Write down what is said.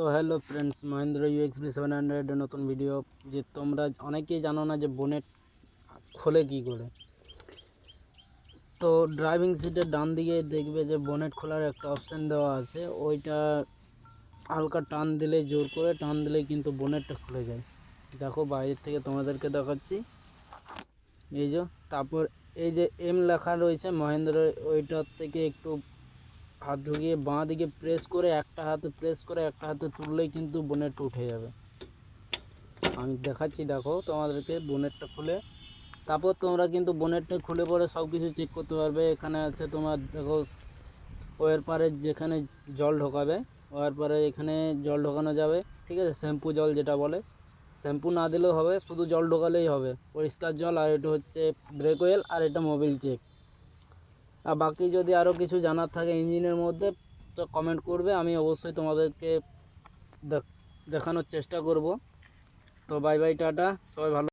তো hello friends Mahindra UX B seven হান্ড্রেডের নতুন ভিডিও যে তোমরা অনেকেই জানো না যে বোনেট খোলে কী করে। তো ড্রাইভিং সিটের ডান দিকে দেখবে যে বোনেট খোলার একটা অপশান দেওয়া আছে, ওইটা হালকা টান দিলে জোর করে, টান দিলে কিন্তু বোনেটটা খুলে যায়। দেখো বাইরের থেকে তোমাদেরকে দেখাচ্ছি। এই যে, তারপর এই যে এম লেখা রয়েছে মহেন্দ্র, ওইটার থেকে একটু হাত ঢুকিয়ে বাঁ দিকে প্রেস করে একটা হাতে প্রেস করে একটা হাতে তুললেই কিন্তু বোনেটটা উঠে যাবে। আমি দেখাচ্ছি, দেখো তোমাদেরকে বোনেটটা খুলে। তারপর তোমরা কিন্তু বোনেটটা খুলে পরে সব কিছু চেক করতে পারবে। এখানে আছে তোমার, দেখো, ওয়ের পারে যেখানে জল ঢোকাবে, ওয়ার পারে এখানে জল ঢোকানো যাবে, ঠিক আছে? শ্যাম্পু জল যেটা বলে। শ্যাম্পু না দিলেও হবে, শুধু জল ঢোকালেই হবে। পরিষ্কার জল, আর এটা হচ্ছে ব্রেক অয়েল আর এটা মোবিল চেক আর বাকি যদি আরও কিছু জানার থাকে ইঞ্জিনের মধ্যে, তো কমেন্ট করবে, আমি অবশ্যই তোমাদেরকে দেখ- দেখানোর চেষ্টা করব। তো বাই বাই টাটা, সবাই ভালো